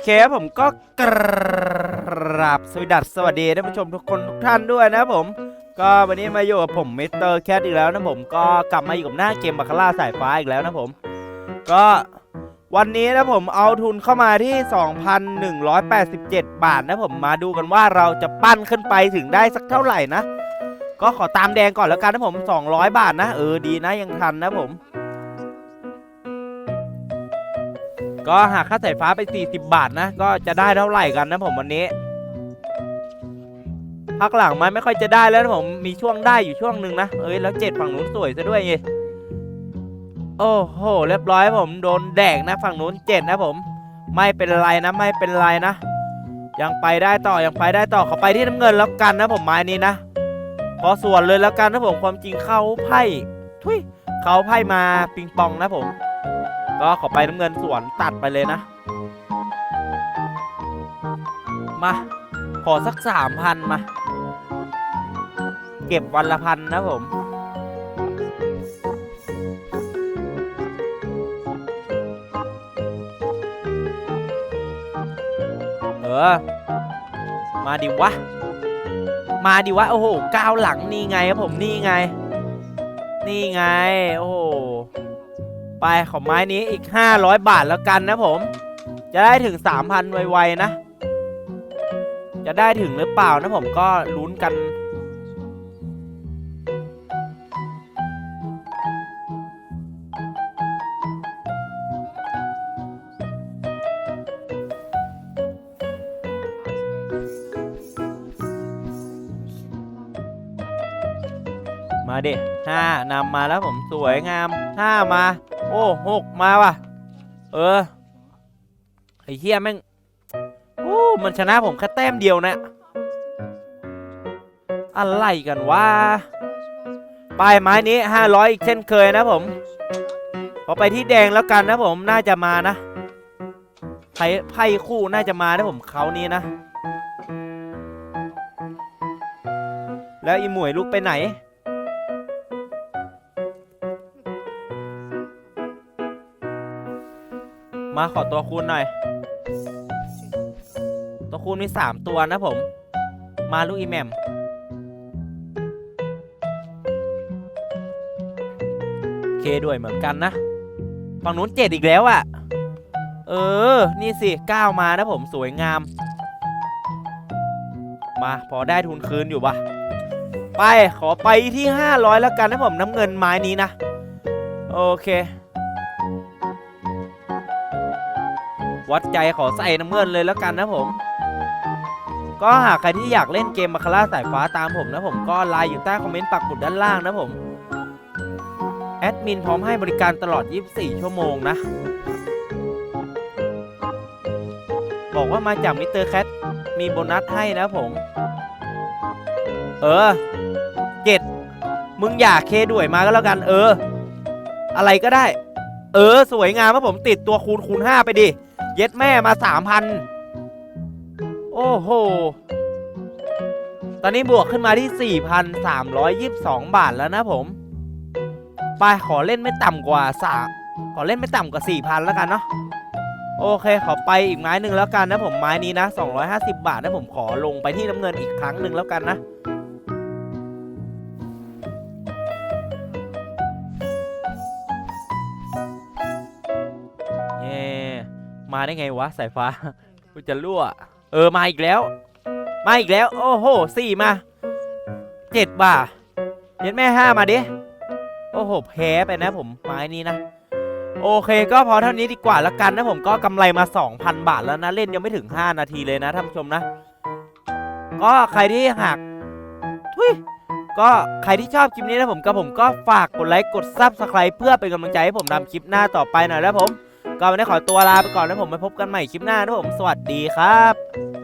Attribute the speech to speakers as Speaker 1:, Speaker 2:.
Speaker 1: โอเคผมก็กราบสวัสดีสวัสดีท่านผู้ชมทุกคนทุกท่านด้วยนะผม ก็วันนี้มาอยู่กับผมมิสเตอร์แคทอีกแล้วนะผมก็กลับมาอยู่กับหน้าเกมบัคคาร่าสายฟ้าอีกแล้วนะผม ก็วันนี้นะผมเอาทุนเข้ามาที่ 2,187 บาทนะผมมาดูกันว่าเราจะปั้นขึ้นไปถึงได้สักเท่าไหร่นะ ก็ขอตามแดงก่อนแล้วกันนะผม 200 บาทนะ เออดีนะยังทันนะผม ก็หากค่าสายฟ้าไป 40 บาทนะ ก็จะได้เท่าไหร่กันนะผมวันนี้ พักหลังมันไม่ค่อยจะได้แล้วนะผม มีช่วงได้อยู่ช่วงหนึ่งนะ เอ้ยแล้วเจ็ดฝั่งนู้นสวยซะด้วยไงโอ้โห เรียบร้อยผมโดนแดกนะฝั่งนู้นเจ็ดนะผม ไม่เป็นไรนะไม่เป็นไรนะ ยังไปได้ต่อยังไปได้ต่อเขาไปที่น้ำเงินแล้วกันนะผมไม้นี้นะพอส่วนเลยแล้วกันนะผมความจริงเข้าไพ่ทุยเขาไพ่มาปิงปองนะผม ก็ขอไปน้ำเงินสวนตัดไปเลยนะ มา ขอสักสามพันมา เก็บวันละพันนะผมเออ มาดิวะ มาดิวะ โอ้โหก้าวหลังนี่ไงครับผมนี่ไง นี่ไง โอ้โห ไปของไม้นี้อีก 500 บาทแล้วกันนะผม จะได้ถึง 3,000 ไวๆนะ จะได้ถึงหรือเปล่านะผมก็ลุ้นกันมาเดิห้านำมาแล้วผมสวยงามห้ามา โอ้หกมาว่ะ เออ ไอ้เฮียแม่งโอ้มันชนะผมแค่แต้มเดียวนะ อะไรกันวะป้ายไม้นี้ 500 อีกเช่นเคยนะผมพอไปที่แดงแล้วกันนะผมน่าจะมานะไพ่ไพ่คู่น่าจะมานะผมเขานี้นะ แล้วอีหมวยลูกไปไหน มาขอตัวคูณหน่อย ตัวคูณมีสามตัวนะผม มาลูกอีแมมเคด้วยเหมือนกันนะ ฝั่งนู้นเจ็ดอีกแล้วอะ่ะ เออ นี่สิเก้ามานะผมสวยงาม มาพอได้ทุนคืนอยู่ปะไปขอไปที่ 500 แล้วกันนะผมน้ำเงินไม้นี้นะ โอเค วัดใจขอใส่น้ำเงินเลยแล้วกันนะผม ก็หากใครที่อยากเล่นเกมมาคาร่าสายฟ้าตามผมนะผมก็ไลน์อยู่ใต้คอมเมนต์ปักหมุดด้านล่างนะผมแอดมินพร้อมให้บริการตลอด 24 ชั่วโมงนะ บอกว่ามาจากมิสเตอร์แคทมีโบนัสให้นะผม เออเจ็ดมึงอยากเคด้วยมาก็แล้วกัน เออ อะไรก็ได้ เออ สวยงามครับผมติดตัวคูณคูณ5ไปดิ ย็ดแม่มาสามพันโอ้โห ตอนนี้บวกขึ้นมาที่ 4,322 บาทแล้วนะผมไปขอเล่นไม่ต่ำกว่าสาขอเล่นไม่ต่ำกว่า 4,000 แล้วกันเนาะโอเค ขอไปอีกไม้หนึ่งแล้วกันนะผมไม้นี้นะ 250 บาทนะผมขอลงไปที่น้ำเงินอีกครั้งหนึ่งแล้วกันนะ มาได้ไงวะสายฟ้ากูจะรั่ว เออมาอีกแล้ว มาอีกแล้ว โอ้โหสี่มาเจ็ดบาทเย็นแม่ห้ามาดิโอ้โหแพ้ไปนะผมไม้นี้นะ โอเคก็พอเท่านี้ดีกว่าแล้วกันนะผมก็กำไรมา 2,000 บาทแล้วนะ เล่นยังไม่ถึง 5 นาทีเลยนะท่านผู้ชมนะ ก็ใครที่หากทุยก็ใครที่ชอบคลิปนี้นะผมก็ผมก็ฝากกดไลค์กดซับสไคร b ์เพื่อเป็นกำลังใจให้ผมทำคลิปหน้าต่อไปหน่อยแล้วผม ก็วันนี้ขอตัวลาไปก่อนนะผมไปพบกันใหม่คลิปหน้านะผมสวัสดีครับ